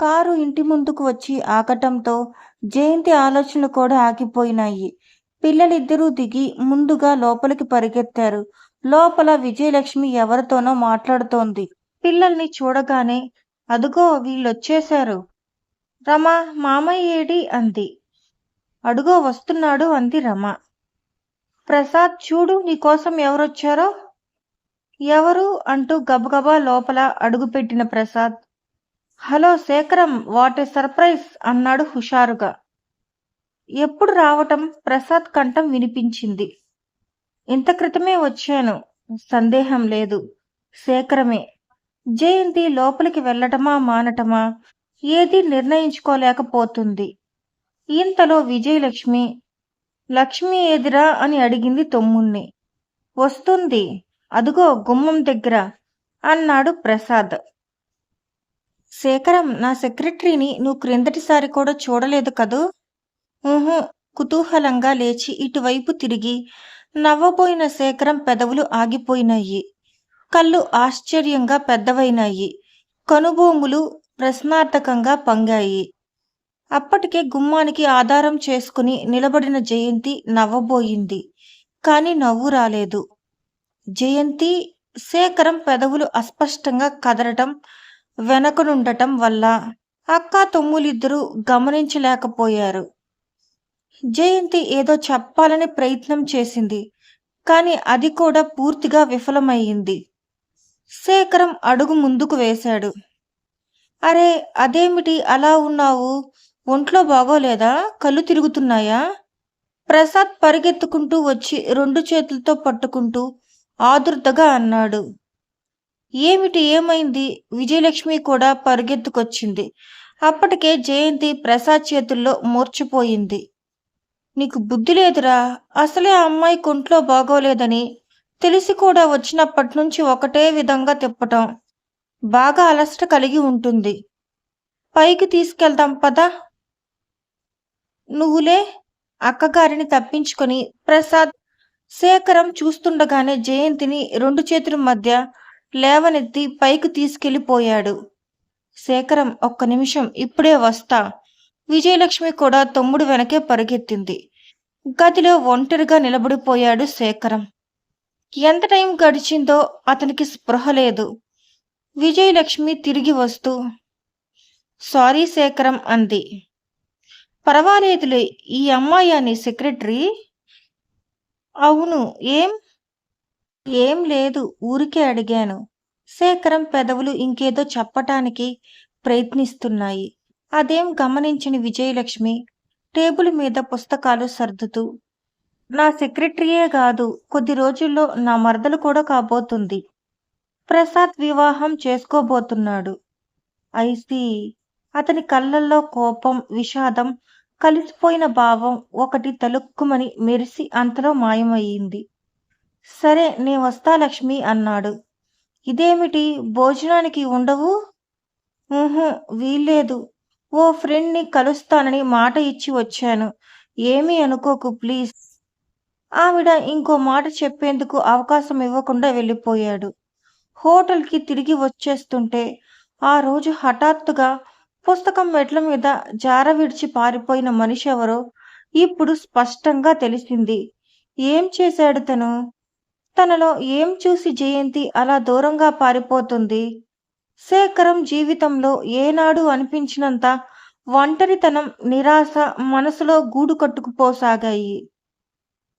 Car ఇంటి ముందుకు వచ్చి ఆగటంతో జయంతి ఆలోచనలు కూడా ఆగిపోయినాయి. పిల్లలిద్దరూ దిగి ముందుగా లోపలికి పరిగెత్తారు. లోపల విజయలక్ష్మి ఎవరితోనో మాట్లాడుతోంది. పిల్లల్ని చూడగానే అదుగో వీళ్ళొచ్చేశారు. రమ మామయ్య ఏడి? అంది. అడుగో వస్తున్నాడు అంది రమ. ప్రసాద్ చూడు నీకోసం ఎవరొచ్చారో? ఎవరు? అంటూ గబగబా లోపల అడుగుపెట్టిన Prasad. Hello Sekharam what a surprise అన్నాడు హుషారుగా. ఎప్పుడు రావటం? ప్రసాద్ కంఠం వినిపించింది. ఇంత క్రితమే వచ్చాను. సందేహం లేదు. శేఖరమే జయంతి లోపలికి వెళ్ళటమా మానటమా? ఏది నిర్ణయించుకోలేకపోతుంది. ఇంతలో విజయలక్ష్మి లక్ష్మి ఏదిరా అని అడిగింది తమ్ముణ్ణి. వస్తుంది. అదుగో గుమ్మం దగ్గర అన్నాడు ప్రసాద్. శేఖరం నా సెక్రటరీని నువ్వు క్రిందటిసారి కూడా చూడలేదు కదూ? ఊహు కుతూహలంగా లేచి ఇటువైపు తిరిగి. నవ్వబోయిన శేఖరం పెదవులు ఆగిపోయినాయి కళ్ళు ఆశ్చర్యంగా పెద్దవైనాయి కనుబోములు ప్రశ్నార్థకంగా పంగాయి. అప్పటికే గుమ్మానికి ఆధారం చేసుకుని నిలబడిన జయంతి నవ్వబోయింది. కాని నవ్వు రాలేదు. జయంతి శేఖరం పెదవులు అస్పష్టంగా కదలటం వెనకనుండటం వల్ల అక్క తమ్ములిద్దరూ గమనించలేకపోయారు. జయంతి ఏదో చెప్పాలని ప్రయత్నం చేసింది కానీ అది కూడా పూర్తిగా విఫలమయ్యింది. శేఖరం అడుగు ముందుకు వేశాడు. అరే అదేమిటి అలా ఉన్నావు? ఒంట్లో బాగోలేదా? కళ్ళు తిరుగుతున్నాయా? ప్రసాద్ పరిగెత్తుకుంటూ వచ్చి రెండు చేతులతో పట్టుకుంటూ ఆదుర్దగా అన్నాడు. ఏమిటి ఏమైంది? విజయలక్ష్మి కూడా పరుగెత్తుకొచ్చింది. అప్పటికే జయంతి ప్రసాద్ చేతుల్లో మూర్చిపోయింది. నీకు బుద్ధి లేదురా? అసలే ఆ అమ్మాయి కొంట్లో బాగోలేదని తెలిసి కూడా వచ్చినప్పటి నుంచి ఒకటే విధంగా తిప్పటం బాగా అలసట కలిగి ఉంటుంది. పైకి తీసుకెళ్దాం పదా. నువ్వులే. అక్కగారిని తప్పించుకొని ప్రసాద్ శేఖరం చూస్తుండగానే జయంతిని రెండు చేతుల మధ్య లేవనెత్తి పైకి తీసుకెళ్ళిపోయాడు శేఖరం ఒక్క నిమిషం ఇప్పుడే వస్తా. విజయలక్ష్మి కూడా తమ్ముడు వెనకే పరిగెత్తింది. గదిలో ఒంటరిగా నిలబడిపోయాడు శేఖరం. ఎంత టైం గడిచిందో అతనికి స్పృహ లేదు. విజయలక్ష్మి తిరిగి వస్తూ సారీ శేఖరం అంది. పర్వాలేదులే ఈ అమ్మాయి అని సెక్రటరీ? అవును ఏం? ఏం లేదు ఊరికే అడిగాను. శేఖరం పెదవులు ఇంకేదో చెప్పటానికి ప్రయత్నిస్తున్నాయి. అదేం గమనించిన విజయలక్ష్మి టేబుల్ మీద పుస్తకాలు సర్దుతూ నా సెక్రటరీయే కాదు కొద్ది రోజుల్లో నా మరదలు కూడా కాబోతుంది. ప్రసాద్ వివాహం చేసుకోబోతున్నాడు. ఐసి అతని కళ్ళల్లో కోపం విషాదం కలిసిపోయిన భావం ఒకటి తలుక్కుమని మెరిసి అంతలో మాయమయ్యింది. సరే నే వస్తా లక్ష్మి అన్నాడు. ఇదేమిటి? భోజనానికి ఉండవు? వీల్లేదు. ఓ ఫ్రెండ్ని కలుస్తానని మాట ఇచ్చి వచ్చాను. ఏమీ అనుకోకు ప్లీజ్. ఆవిడ ఇంకో మాట చెప్పేందుకు అవకాశం ఇవ్వకుండా వెళ్ళిపోయాడు. హోటల్కి తిరిగి వచ్చేస్తుంటే ఆ రోజు హఠాత్తుగా పుస్తకం మెట్ల మీద జార విడిచి పారిపోయిన మనిషి ఎవరో ఇప్పుడు స్పష్టంగా తెలిసింది. ఏం చేశాడు తను? తనలో ఏం చూసి జయంతి అలా దూరంగా పారిపోతుంది? శేఖరం జీవితంలో ఏనాడు అనిపించినంత ఒంటరితనం నిరాశ మనసులో గూడు కట్టుకుపోసాగాయి.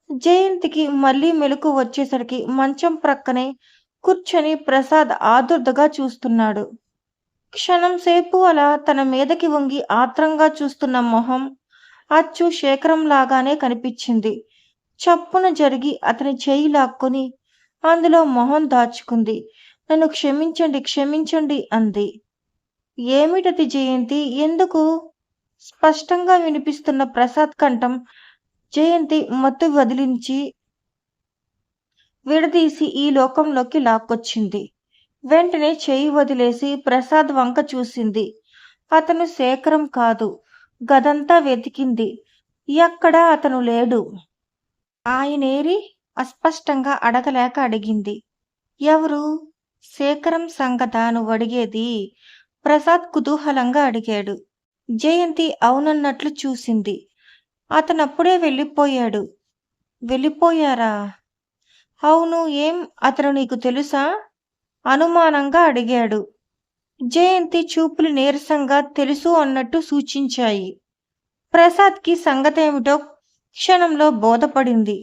జయంతికి మళ్ళీ మెలకు వచ్చేసరికి మంచం ప్రక్కనే కూర్చొని ప్రసాద్ ఆదుర్దగా చూస్తున్నాడు. క్షణం సేపు అలా తన మీదకి వంగి ఆత్రంగా చూస్తున్న మొహం అచ్చు శేఖరం లాగానే కనిపించింది. చప్పున జరిగి అతని చేయి లాక్కొని అందులో మొహం దాచుకుంది. నన్ను క్షమించండి క్షమించండి అంది. ఏమిటది జయంతి? ఎందుకు? స్పష్టంగా వినిపిస్తున్న ప్రసాద్ కంఠం జయంతి మత్తు వదిలించి విడదీసి ఈ లోకంలోకి లాక్కొచ్చింది. వెంటనే చేయి వదిలేసి ప్రసాద్ వంక చూసింది. అతను శేఖరం కాదు గదంతా వెతికింది. ఎక్కడా అతను లేడు. ఆయనేరి అస్పష్టంగా అడగలేక అడిగింది. ఎవరు? శేఖరం సంగత నువ్వు అడిగేది? ప్రసాద్ కుతూహలంగా అడిగాడు. జయంతి అవునన్నట్లు చూసింది. అతనప్పుడే వెళ్ళిపోయాడు. వెళ్ళిపోయారా? అవును ఏం అతను నీకు తెలుసా? అనుమానంగా అడిగాడు. జయంతి చూపులు నీరసంగా తెలుసు అన్నట్టు సూచించాయి. ప్రసాద్కి సంగతేమిటో క్షణంలో బోధపడింది.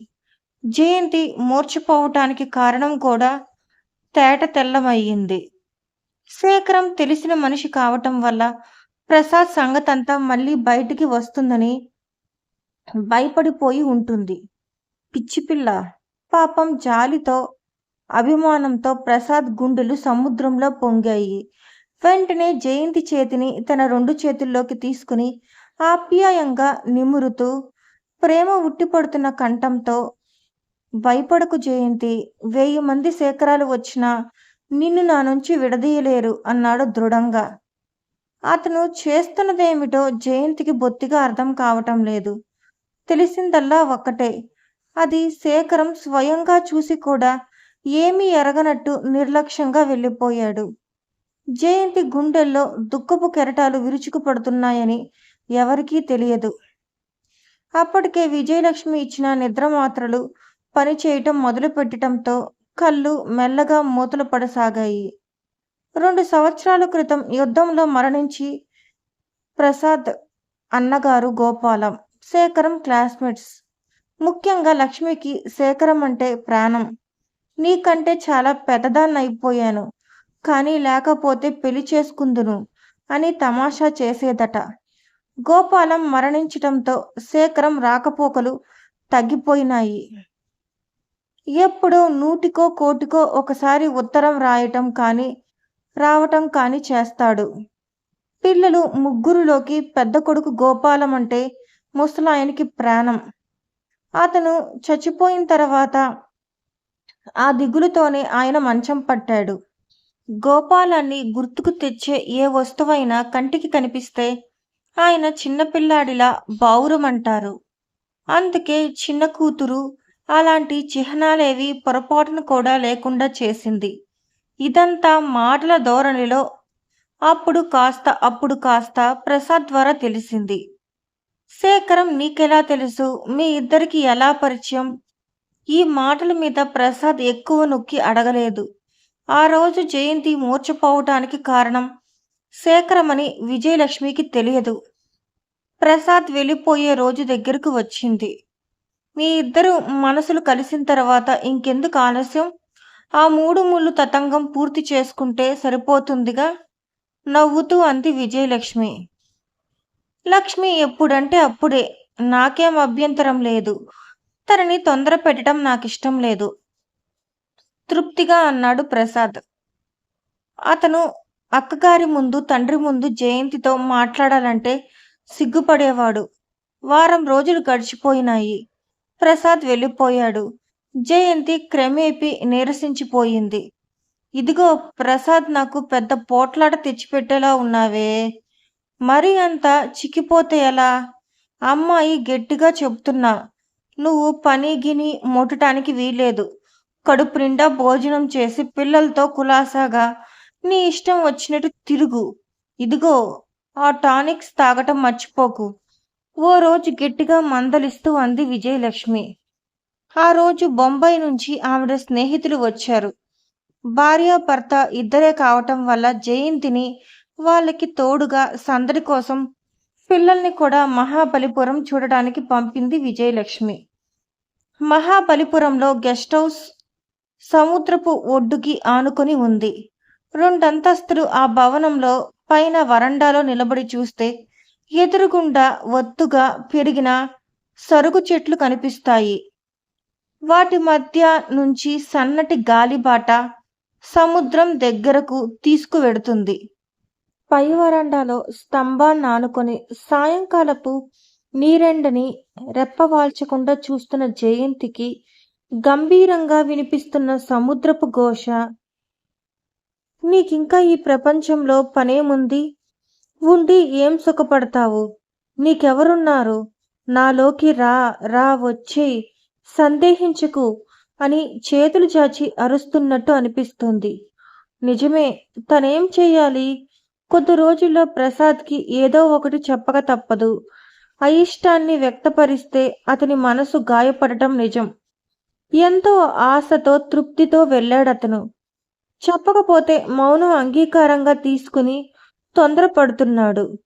జయంతి మూర్చిపోవటానికి కారణం కూడా తేట తెల్లమయ్యింది. శేఖరం తెలిసిన మనిషి కావటం వల్ల ప్రసాద్ సంగతంతా మళ్ళీ బయటికి వస్తుందని భయపడిపోయి ఉంటుంది. పిచ్చిపిల్ల పాపం జాలితో అభిమానంతో ప్రసాద్ గుండెలు సముద్రంలో పొంగాయి. వెంటనే జయంతి చేతిని తన రెండు చేతుల్లోకి తీసుకుని ఆప్యాయంగా నిమురుతూ ప్రేమ ఉట్టిపడుతున్న కంఠంతో భయపడకు జయంతి వెయ్యి మంది శేఖరాలు వచ్చినా నిన్ను నా నుంచి విడదీయలేరు అన్నాడు దృఢంగా. అతను చేస్తున్నదేమిటో జయంతికి బొత్తిగా అర్థం కావటం లేదు. తెలిసిందల్లా ఒక్కటే అది శేఖరం స్వయంగా చూసి కూడా ఏమీ ఎరగనట్టు నిర్లక్ష్యంగా వెళ్ళిపోయాడు. జయంతి గుండెల్లో దుఃఖపు కెరటాలు విరుచుకుపడుతున్నాయని ఎవరికీ తెలియదు. అప్పటికే విజయలక్ష్మి ఇచ్చిన నిద్ర మాత్రలు పనిచేయటం మొదలుపెట్టడంతో కళ్ళు మెల్లగా మూతలు పడసాగాయి. రెండు సంవత్సరాల క్రితం యుద్ధంలో మరణించి ప్రసాద్ అన్నగారు గోపాలం శేఖరం క్లాస్మేట్స్. ముఖ్యంగా లక్ష్మికి శేఖరం అంటే ప్రాణం. నీకంటే చాలా పెద్దదాన్నైపోయాను కానీ లేకపోతే పెళ్ళి చేసుకుందును అని తమాషా చేసేదట. గోపాలం మరణించటంతో శేఖరం రాకపోకలు తగ్గిపోయినాయి. ఎప్పుడో నూటికో కోటికో ఒకసారి ఉత్తరం రాయటం కానీ రావటం కానీ చేస్తాడు. పిల్లలు ముగ్గురులోకి పెద్ద కొడుకు గోపాలం అంటే ముసలాయనికి ప్రాణం. అతను చచ్చిపోయిన తర్వాత ఆ దిగులుతోనే ఆయన మంచం పట్టాడు. గోపాలాన్ని గుర్తుకు తెచ్చే ఏ వస్తువైనా కంటికి కనిపిస్తే ఆయన చిన్నపిల్లాడిలా బావురమంటారు. అందుకే చిన్న కూతురు అలాంటి చిహ్నాలేవి పొరపాటును కూడా లేకుండా చేసింది. ఇదంతా మాటల ధోరణిలో అప్పుడు కాస్త అప్పుడు కాస్త ప్రసాద్ ద్వారా తెలిసింది. శేఖరం నీకెలా తెలుసు? మీ ఇద్దరికి ఎలా పరిచయం? ఈ మాటల మీద ప్రసాద్ ఎక్కువ నొక్కి అడగలేదు. ఆ రోజు జయంతి మూర్చపోవటానికి కారణం శేఖరమని విజయలక్ష్మికి తెలియదు. ప్రసాద్ వెళ్ళిపోయే రోజు దగ్గరకు వచ్చింది. మీ ఇద్దరు మనసులు కలిసిన తర్వాత ఇంకెందుకు ఆలస్యం? ఆ మూడు ముళ్ళు తతంగం పూర్తి చేసుకుంటే సరిపోతుందిగా? నవ్వుతూ అంది విజయలక్ష్మి. లక్ష్మి ఎప్పుడంటే అప్పుడే. నాకేం అభ్యంతరం లేదు. తనని తొందర పెట్టడం నాకు ఇష్టం లేదు. తృప్తిగా అన్నాడు ప్రసాద్. అతను అక్కగారి ముందు తండ్రి ముందు జయంతితో మాట్లాడాలంటే సిగ్గుపడేవాడు. వారం రోజులు గడిచిపోయినాయి. ప్రసాద్ వెళ్ళిపోయాడు. జయంతి క్రమేపీ నీరసించిపోయింది. ఇదిగో ప్రసాద్ నాకు పెద్ద పోట్లాట తెచ్చిపెట్టేలా ఉన్నావే. మరి అంత చిక్కిపోతే ఎలా? అమ్మాయి గట్టిగా చెప్తున్నా నువ్వు పని గిని మొట్టడానికి వీలేదు కడుపు నిండా భోజనం చేసి పిల్లలతో కులాసాగా నీ ఇష్టం వచ్చినట్టు తిరుగు. ఇదిగో ఆ టానిక్స్ తాగటం మర్చిపోకు. ఓ రోజు గట్టిగా మందలిస్తూ అంది విజయలక్ష్మి. ఆ రోజు బొంబాయి నుంచి ఆవిడ స్నేహితులు వచ్చారు. భార్య భర్త ఇద్దరే కావటం వల్ల జయంతిని వాళ్ళకి తోడుగా సందడి కోసం పిల్లల్ని కూడా మహాబలిపురం చూడడానికి పంపింది విజయలక్ష్మి. మహాబలిపురంలో గెస్ట్ హౌస్ సముద్రపు ఒడ్డుకి ఆనుకొని ఉంది. రెండంతస్తులు ఆ భవనంలో పైన వరండాలో నిలబడి చూస్తే ఎదురుగుండా ఒత్తుగా పెరిగిన సరుగు చెట్లు కనిపిస్తాయి. వాటి మధ్య నుంచి సన్నటి గాలిబాట సముద్రం దగ్గరకు తీసుకువెడుతుంది. పై వరండాలో స్తంభాన్ని ఆనుకొని సాయంకాలపు నీరెండని రెప్పవాల్చకుండా చూస్తున్న జయంతికి గంభీరంగా వినిపిస్తున్న సముద్రపు ఘోష నీకింకా ఈ ప్రపంచంలో పనేముంది? ఉండి ఏం సుఖపడతావు? నీకెవరున్నారు? నాలోకి రా రా వచ్చి సందేహించకు అని చేతులు చాచి అరుస్తున్నట్టు అనిపిస్తుంది. నిజమే తనేం చేయాలి కొద్ది రోజుల్లో ప్రసాద్కి ఏదో ఒకటి చెప్పక తప్పదు. అయిష్టాన్ని వ్యక్తపరిస్తే అతని మనసు గాయపడటం నిజం. ఎంతో ఆశతో తృప్తితో వెళ్ళాడతను. చెప్పకపోతే మౌనం అంగీకారంగా తీసుకుని తొందరపడుతున్నాడు.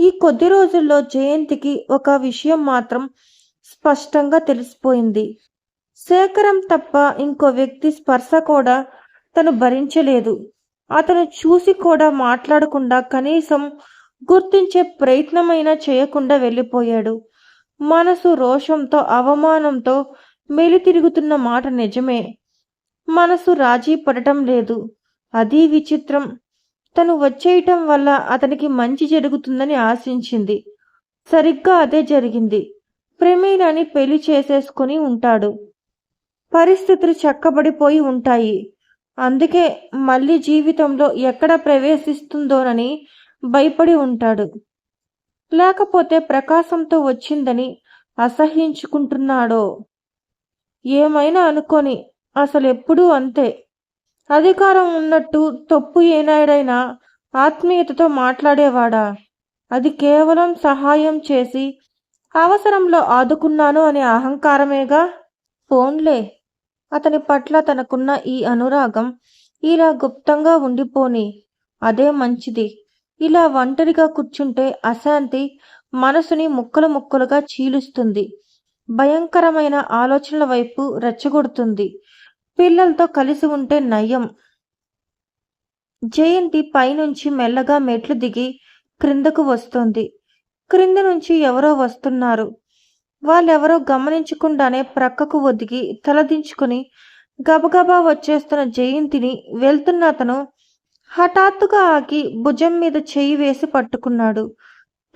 ఈ కొద్ది రోజుల్లో జయంతికి ఒక విషయం మాత్రం స్పష్టంగా తెలిసిపోయింది. శేఖరం తప్ప ఇంకో వ్యక్తి స్పర్శ కూడా తను భరించలేదు. అతను చూసి కూడా మాట్లాడకుండా కనీసం గుర్తించే ప్రయత్నమైనా చేయకుండా వెళ్ళిపోయాడు. మనసు రోషంతో అవమానంతో మెలితిరుగుతున్న మాట నిజమే. మనసు రాజీ పడటం లేదు. అది విచిత్రం. తను వచ్చేయటం వల్ల అతనికి మంచి జరుగుతుందని ఆశించింది. సరిగ్గా అదే జరిగింది. ప్రమీలని పెళ్ళి చేసేసుకుని ఉంటాడు. పరిస్థితులు చక్కబడిపోయి ఉంటాయి. అందుకే మళ్ళీ జీవితంలో ఎక్కడ ప్రవేశిస్తుందోనని భయపడి ఉంటాడు. లేకపోతే ప్రకాశంతో వచ్చిందని అసహ్యించుకుంటున్నాడో? ఏమైనా అనుకొని అసలు ఎప్పుడూ అంతే. అధికారం ఉన్నట్టు తప్పు ఏనాడైనా ఆత్మీయతతో మాట్లాడేవాడా? అది కేవలం సహాయం చేసి అవసరంలో ఆదుకున్నాను అనే అహంకారమేగా? ఫోన్లే అతని పట్ల తనకున్న ఈ అనురాగం ఇలా గుప్తంగా ఉండిపోని. అదే మంచిది. ఇలా ఒంటరిగా కూర్చుంటే అశాంతి మనసుని ముక్కలు ముక్కలుగా చీలుస్తుంది. భయంకరమైన ఆలోచనల వైపు రెచ్చగొడుతుంది. పిల్లలతో కలిసి ఉంటే నయం. జయంతి పైనుంచి మెల్లగా మెట్లు దిగి క్రిందకు వస్తుంది. క్రింద నుంచి ఎవరో వస్తున్నారు. వాళ్ళెవరో గమనించకుండానే ప్రక్కకు ఒదిగి తలదించుకుని గబగబా వచ్చేస్తున్న జయంతిని వెళ్తున్న అతను హఠాత్తుగా ఆగి భుజం మీద చెయ్యి వేసి పట్టుకున్నాడు.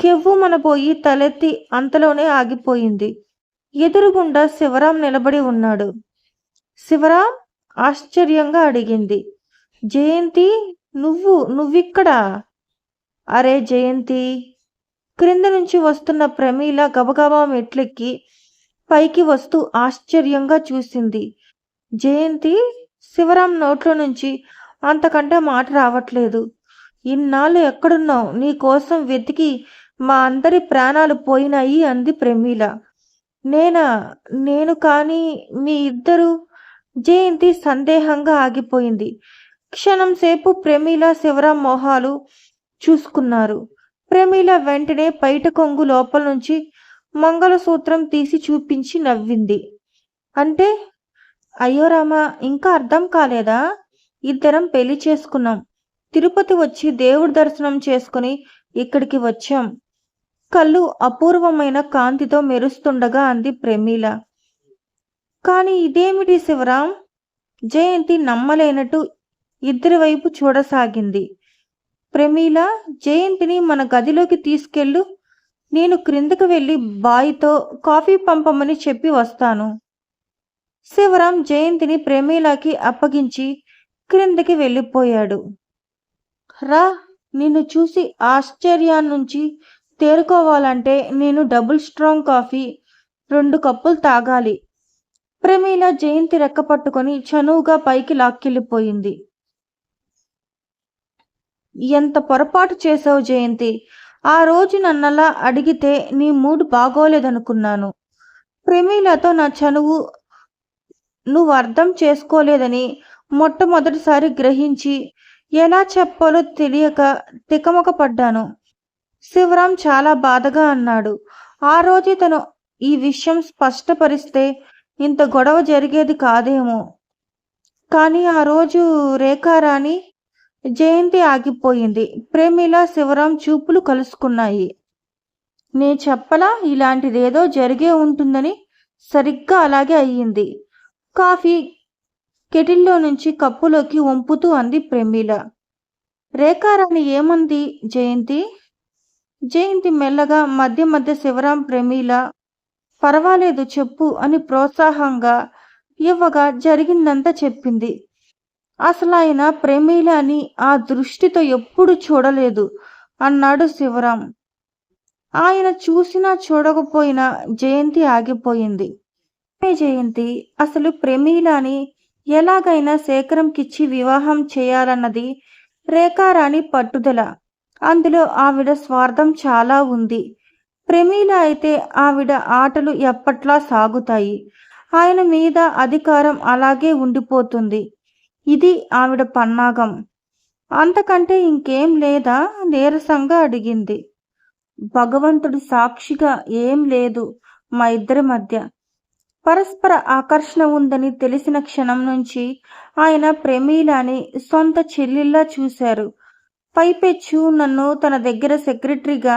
కెవ్వు మనపోయి తలెత్తి అంతలోనే ఆగిపోయింది. ఎదురుగుండా శివరాం నిలబడి ఉన్నాడు. శివరాం ఆశ్చర్యంగా అడిగింది జయంతి నువ్వు నువ్విక్కడా? అరే జయంతి క్రింద నుంచి వస్తున్న ప్రమీల గబగబా మెట్లెక్కి పైకి వస్తూ ఆశ్చర్యంగా చూసింది. జయంతి శివరాం నోట్లో నుంచి అంతకంటే మాట రావట్లేదు. ఇన్నాళ్ళు ఎక్కడున్నావు? నీ కోసం వెతికి మా అందరి ప్రాణాలు పోయినాయి అంది ప్రమీల. నేనా? నేను కానీ మీ ఇద్దరు జయంతి సందేహంగా ఆగిపోయింది. క్షణం సేపు ప్రమీల శివర మొహాలు చూసుకున్నారు. ప్రమీల వెంటనే పైట కొంగు లోపల నుంచి మంగళసూత్రం తీసి చూపించి నవ్వింది. అంటే అయ్యో రామా ఇంకా అర్థం కాలేదా? ఇద్దరం పెళ్ళి చేసుకున్నాం. తిరుపతి వచ్చి దేవుడి దర్శనం చేసుకుని ఇక్కడికి వచ్చాం. కళ్ళు అపూర్వమైన కాంతితో మెరుస్తుండగా అంది ప్రమీల. కానీ ఇదేమిటి శివరాం? జయంతి నమ్మలేనట్టు ఇద్దరి వైపు చూడసాగింది. ప్రమీల జయంతిని మన గదిలోకి తీసుకెళ్ళు. నేను క్రిందకు వెళ్ళి బాయితో కాఫీ పంపమని చెప్పి వస్తాను. శివరాం జయంతిని ప్రమీలకి అప్పగించి క్రిందకి వెళ్ళిపోయాడు. రా నిన్ను చూసి ఆశ్చర్యాన్నించి తేరుకోవాలంటే నేను డబుల్ స్ట్రాంగ్ కాఫీ రెండు కప్పులు తాగాలి. ప్రమీల జయంతి రెక్క పట్టుకొని చనువుగా పైకి లాక్కెళ్ళిపోయింది. ఎంత పొరపాటు చేసావు జయంతి? ఆ రోజు నన్నలా అడిగితే నీ మూడ్ బాగోలేదనుకున్నాను. ప్రమీలతో నా చనువు నువ్వు అర్థం చేసుకోలేదని మొట్టమొదటిసారి గ్రహించి ఎలా చెప్పాలో తెలియక తికమక పడ్డాను. శివరాం చాలా బాధగా అన్నాడు. ఆ రోజే తను ఈ విషయం స్పష్టపరిస్తే ఇంత గొడవ జరిగేది కాదేమో. కానీ ఆ రోజు రేఖారాణి జయంతి ఆగిపోయింది. ప్రేమిల శివరాం చూపులు కలుసుకున్నాయి. నే చెప్పలా ఇలాంటిదేదో జరిగే ఉంటుందని సరిగ్గా అలాగే అయ్యింది. కాఫీ కెటిల్లో నుంచి కప్పులోకి వంపుతూ అంది ప్రేమిల. రేఖారాణి ఏమంది జయంతి? జయంతి మెల్లగా మధ్య మధ్య శివరాం ప్రమీల పర్వాలేదు చెప్పు అని ప్రోత్సాహంగా ఇవ్వగా జరిగిందంతా చెప్పింది. అసలు ఆయన ప్రేమీల అని ఆ దృష్టితో ఎప్పుడు చూడలేదు అన్నాడు శివరాం. ఆయన చూసినా చూడకపోయినా జయంతి ఆగిపోయింది. జయంతి? అసలు ప్రమీలని ఎలాగైనా శేఖరంకిచ్చి వివాహం చేయాలన్నది రేఖారాణి పట్టుదల. అందులో ఆవిడ స్వార్థం చాలా ఉంది. ప్రమీల అయితే ఆవిడ ఆటలు ఎప్పట్లా సాగుతాయి? ఆయన మీద అధికారం అలాగే ఉండిపోతుంది. ఇది ఆవిడ పన్నాగం. అంతకంటే ఇంకేం లేదా? నీరసంగా అడిగింది. భగవంతుడి సాక్షిగా ఏం లేదు మా ఇద్దరి మధ్య. పరస్పర ఆకర్షణ ఉందని తెలిసిన క్షణం నుంచి ఆయన ప్రమీలాని సొంత చెల్లిలా చూశారు. పైపెచ్చు నన్ను తన దగ్గర సెక్రటరీగా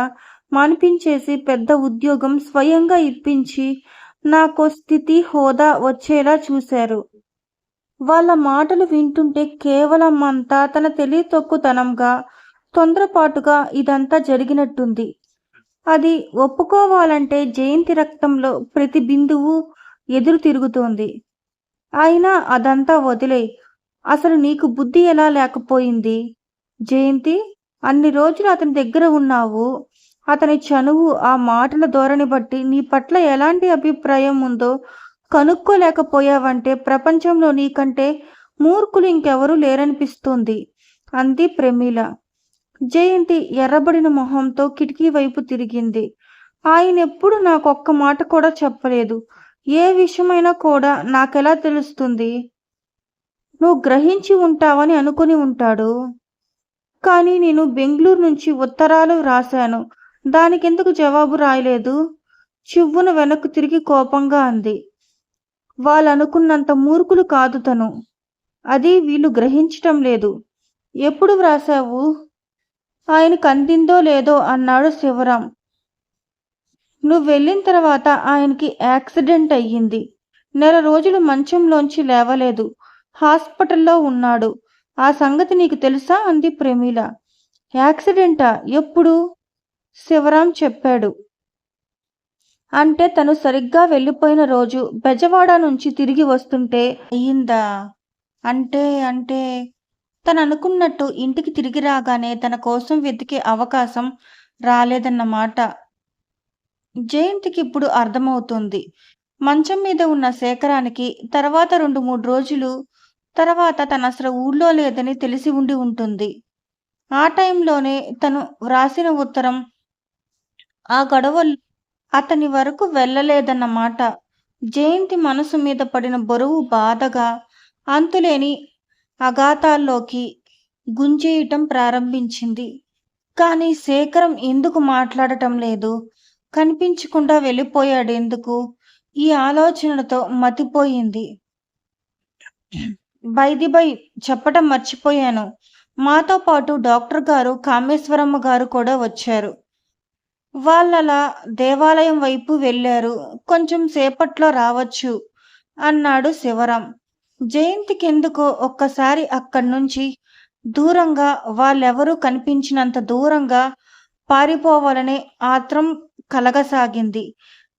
మానిపించేసి పెద్ద ఉద్యోగం స్వయంగా ఇప్పించి నాకు స్థితి హోదా వచ్చేలా చూశారు. వాళ్ళ మాటలు వింటుంటే కేవలం అంతా తన తెలియతొక్కుతనంగా తొందరపాటుగా ఇదంతా జరిగినట్టుంది. అది ఒప్పుకోవాలంటే జయంతి రక్తంలో ప్రతి బిందువు ఎదురు తిరుగుతోంది. అయినా అదంతా వదిలే. అసలు నీకు బుద్ధి ఎలా లేకపోయింది? జయంతి అన్ని రోజులు అతని దగ్గర ఉన్నావు. అతని చనువు ఆ మాటల ధోరణి బట్టి నీ పట్ల ఎలాంటి అభిప్రాయం ఉందో కనుక్కోలేకపోయావంటే ప్రపంచంలో నీకంటే మూర్ఖులు ఇంకెవరూ లేరనిపిస్తోంది అంది ప్రమీల. జయంతి ఎర్రబడిన మొహంతో కిటికీ వైపు తిరిగింది. ఆయన ఎప్పుడు నాకు ఒక్క మాట కూడా చెప్పలేదు. ఏ విషయమైనా కూడా నాకెలా తెలుస్తుంది? నువ్వు గ్రహించి ఉంటావని అనుకుని ఉంటాడు. కానీ నేను బెంగళూరు నుంచి ఉత్తరాలు రాశాను. దానికెందుకు జవాబు రాయలేదు? చివ్వున వెనక్కు తిరిగి కోపంగా అంది. వాళ్ళనుకున్నంత మూర్ఖులు కాదు తను. అది వీళ్ళు గ్రహించటం లేదు. ఎప్పుడు వ్రాసావు ఆయనకు అందిందో లేదో అన్నాడు శివరాం. నువ్వు వెళ్ళిన తర్వాత ఆయనకి యాక్సిడెంట్ అయ్యింది. నెల రోజులు మంచంలోంచి లేవలేదు. హాస్పిటల్లో ఉన్నాడు. ఆ సంగతి నీకు తెలుసా? అంది ప్రమీల. యాక్సిడెంటా? ఎప్పుడు? శివరాం చెప్పాడు. అంటే తను సరిగ్గా వెళ్ళిపోయిన రోజు బెజవాడ నుంచి తిరిగి వస్తుంటే అయ్యిందా? అంటే అంటే తను అనుకున్నట్టు ఇంటికి తిరిగి రాగానే తన కోసం వెతికే అవకాశం రాలేదన్నమాట. జయంతికి ఇప్పుడు అర్థమవుతుంది. మంచం మీద ఉన్న శేఖరానికి తర్వాత రెండు మూడు రోజులు తర్వాత తన అసలు ఊళ్ళో లేదని తెలిసి ఉండి ఉంటుంది. ఆ టైంలోనే తను వ్రాసిన ఉత్తరం ఆ గొడవలు అతని వరకు వెళ్ళలేదన్నమాట జయంతి మనసు మీద పడిన బరువు బాధగా అంతులేని అఘాతాల్లోకి గుంజేయటం ప్రారంభించింది. కానీ శేఖరం ఎందుకు మాట్లాడటం లేదు? కనిపించకుండా వెళ్ళిపోయాడు ఎందుకు? ఈ ఆలోచనలతో మతిపోయింది. బైది బై చెప్పటం మర్చిపోయాను. మాతో పాటు డాక్టర్ గారు కామేశ్వరమ్మ గారు కూడా వచ్చారు. వాళ్ళలా దేవాలయం వైపు వెళ్ళారు. కొంచెం సేపట్లో రావచ్చు అన్నాడు శివరాం. జయంతికెందుకో ఒక్కసారి అక్కడి నుంచి దూరంగా వాళ్ళెవరూ కనిపించినంత దూరంగా పారిపోవాలనే ఆత్రం కలగసాగింది.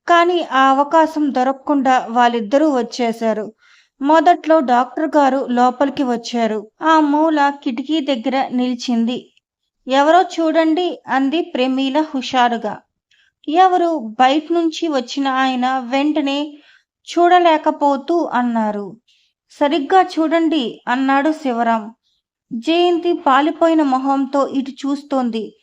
కానీ ఆ అవకాశం దొరకకుండా వాళ్ళిద్దరూ వచ్చేశారు. మొదట్లో డాక్టర్ గారు లోపలికి వచ్చారు. ఆ మూల కిటికీ దగ్గర నిలిచింది. ఎవరో చూడండి అంది ప్రమీల హుషారుగా. ఎవరు? బయట నుంచి వచ్చిన ఆయన వెంటనే చూడలేకపోతూ అన్నారు. సరిగ్గా చూడండి అన్నాడు శివరాం. జయంతి పాలిపోయిన మొహంతో ఇటు చూస్తోంది.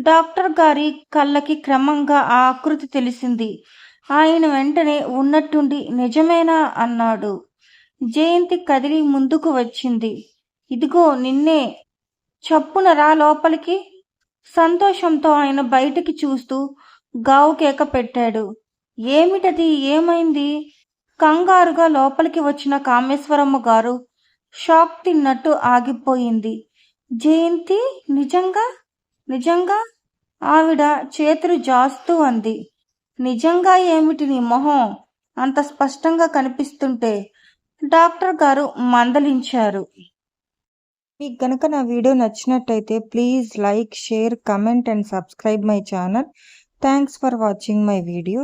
డాక్టర్ గారి కళ్ళకి క్రమంగా ఆ ఆకృతి తెలిసింది. ఆయన వెంటనే ఉన్నట్టుండి నిజమేనా అన్నాడు. జయంతి కదిలి ముందుకు వచ్చింది. ఇదిగో నిన్నే చప్పునరా లోపలికి. సంతోషంతో ఆయన బయటికి చూస్తూ గావు కేక పెట్టాడు. ఏమిటది? ఏమైంది? కంగారుగా లోపలికి వచ్చిన కామేశ్వరమ్మ గారు షాక్ తిన్నట్టు ఆగిపోయింది. జయంతి? నిజంగా? నిజంగా? ఆవిడ చేతులు జాస్తూ అంది. నిజంగా ఏమిటి నీ మొహం? అంత స్పష్టంగా కనిపిస్తుంటే డాక్టర్ గారు మందలించారు. మీకు కనుక నా వీడియో నచ్చినట్టయితే please like share comment and subscribe my channel. Thanks for watching my video.